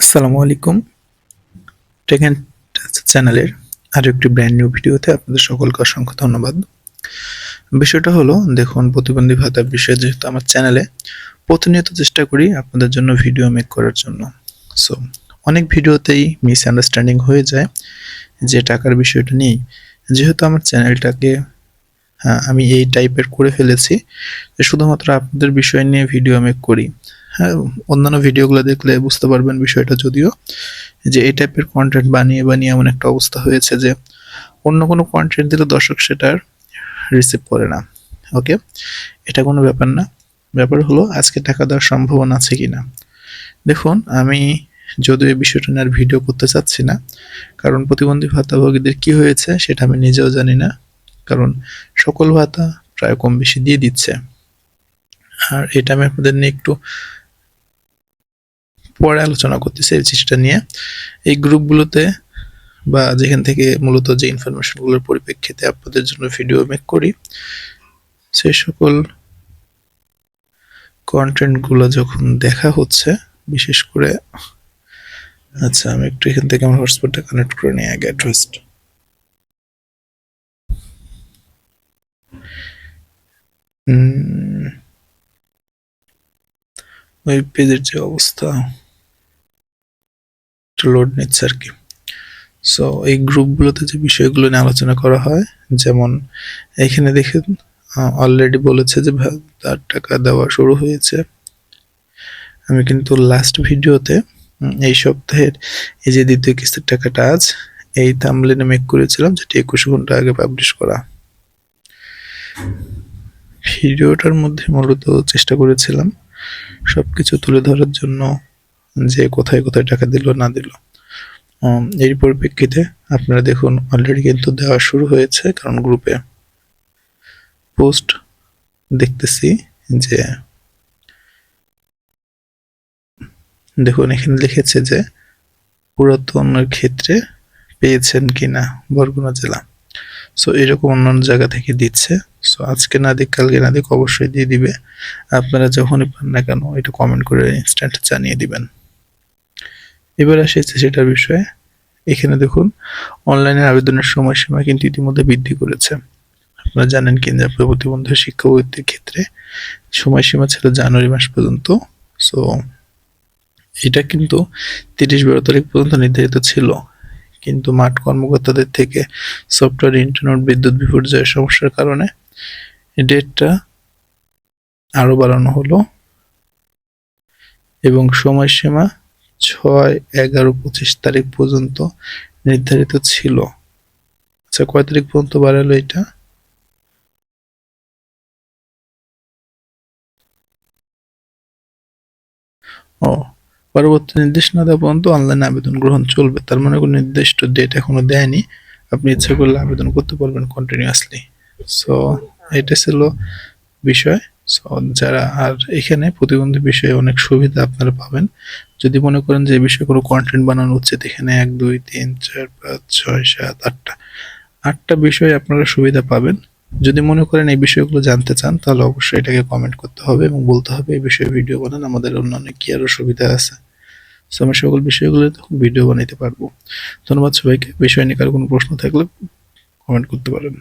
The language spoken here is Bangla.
আসসালামু আলাইকুম। টেক অ্যান্ড চ্যানেলের আরও একটি ব্র্যান্ড নিউ ভিডিওতে আপনাদের সকলকে অসংখ্য ধন্যবাদ। বিষয়টা হলো দেখুন প্রতিবন্ধী ভাতার বিষয়ে যেহেতু আমার চ্যানেলে প্রতিনিয়ত চেষ্টা করি আপনাদের জন্য ভিডিও মেক করার জন্য। সো অনেক ভিডিওতেই মিসআন্ডারস্ট্যান্ডিং হয়ে যায় যে টাকার বিষয়টা নিয়েই। যেহেতু আমার চ্যানেলটাকে হ্যাঁ, আমি এই টাইপের করে ফেলেছি যে শুধুমাত্র আপনাদের বিষয় নিয়ে ভিডিও মেক করি। হ্যাঁ অন্যান্য ভিডিওগুলো দেখলে বুঝতে পারবেন বিষয়টা যদিও, যে এই টাইপের কন্টেন্ট বানিয়ে বানিয়ে এমন একটা অবস্থা হয়েছে যে অন্য কোনো কন্টেন্ট দিলে দর্শক সেটার রিসিভ করে না। ওকে এটা কোনো ব্যাপার না। ব্যাপার হলো আজকে টাকা দেওয়ার সম্ভাবনা আছে কি না দেখুন, আমি যদিও এই বিষয়টা নিয়ে আর ভিডিও করতে চাচ্ছি না, কারণ প্রতিবন্ধী ভাতাভোগীদের কি হয়েছে সেটা আমি নিজেও জানি না, কারণ সকল ভাতা প্রায় কম বেশি দিয়ে দিচ্ছে। আর এটা আমি আপনাদের নিয়ে একটু পরে আলোচনা করতেছি এই জিনিসটা নিয়ে। এই গ্রুপগুলোতে বা যেখান থেকে মূলত যে ইনফরমেশনগুলোর পরিপ্রেক্ষিতে আপনাদের জন্য ভিডিও মেক করি সেই সকল কন্টেন্টগুলো যখন দেখা হচ্ছে, বিশেষ করে আচ্ছা আমি একটু এখান থেকে আমার হটস্পটটা কানেক্ট করে নিই, আগে অ্যাড্রেসটা ওই পেজের যে অবস্থা। একটু লোড নিচ্ছে আর কি সো এই গ্রুপগুলোতে যে বিষয়গুলো নিয়ে আলোচনা করা হয়, যেমন এখানে দেখেন অলরেডি বলেছে যে তার টাকা দেওয়া শুরু হয়েছে। আমি কিন্তু লাস্ট ভিডিওতে এই সপ্তাহের এই যে দ্বিতীয় কিস্তির টাকাটা আজ, এই থামলেনে মেক করেছিলাম, যেটি একুশ ঘণ্টা আগে পাবলিশ করা। ভিডিওটার মধ্যে মূলত চেষ্টা করেছিলাম সবকিছু তুলে ধরার জন্য যে কোথায় কোথায় টাকা দিল, না দিল। এর পরিপ্রেক্ষিতে আপনারা দেখুন অলরেডি কিন্তু দেওয়া শুরু হয়েছে, কারণ গ্রুপে পোস্ট দেখতেছি যে দেখুন, এখানে লিখেছে যে পুরাতনের ক্ষেত্রে পেয়েছেন কিনা বরগুনা জেলা। সো এরকম অন্যান্য জায়গা থেকে দিচ্ছে। সো আজকে না দিক, কালকে না দিক অবশ্যই দিয়ে দিবে। আপনারা যখনই পান না কেন এটা কমেন্ট করে ইনস্ট্যান্ট জানিয়ে দিবেন। এবার আসেছে সেটার বিষয়ে। এখানে দেখুন, অনলাইনের আবেদনের সময়সীমা কিন্তু ইতিমধ্যে বৃদ্ধি করেছে। আপনারা জানেন কেন্দ্র প্রতিবন্ধী শিক্ষাবৃত্তির ক্ষেত্রে সময়সীমা ছিল জানুয়ারি মাস পর্যন্ত। সো এটা কিন্তু তিরিশ বারো তারিখ পর্যন্ত নির্ধারিত ছিল। কিন্তু মাঠ কর্মকর্তাদের থেকে সফটওয়্যার, ইন্টারনেট, বিদ্যুৎ বিপর্যয়ের সমস্যার কারণে ডেটটা আরও বাড়ানো হলো। এবং সময়সীমা ছয় এগারো পঁচিশ তারিখ পর্যন্ত নির্ধারিত ছিল। আচ্ছা কয় তারিখ পর্যন্ত বাড়ালো এটা? ও, পরবর্তী নির্দেশ না দেওয়া পর্যন্ত অনলাইন আবেদন গ্রহণ চলবে। তার মানে কোনো নির্দিষ্ট ডেট এখনও দেয়নি। আপনি ইচ্ছা করলে আবেদন করতে পারবেন কন্টিনিউয়াসলি সো এটা ছিল বিষয়। যারা আর এখানে প্রতিবন্ধী বিষয়ে অনেক সুবিধা আপনারা পাবেন। যদি মনে করেন যে এই বিষয়ে কোনো কন্টেন্ট বানানো উচিত এখানে এক, দুই, তিন, চার, পাঁচ, ছয়, সাত, আটটা। আটটা বিষয়ে আপনারা সুবিধা পাবেন। যদি মনে করেন এই বিষয়গুলো জানতে চান, তাহলে অবশ্যই এটাকে কমেন্ট করতে হবে এবং বলতে হবে এই বিষয়ে ভিডিও বানান, আমাদের অন্যান্য কি আরও সুবিধা আছে। সো আমি সকল বিষয়গুলো ভিডিও বানাইতে পারব। ধন্যবাদ সবাইকে। বিষয় নিয়ে কারও কোনো প্রশ্ন থাকলে কমেন্ট করতে পারেন।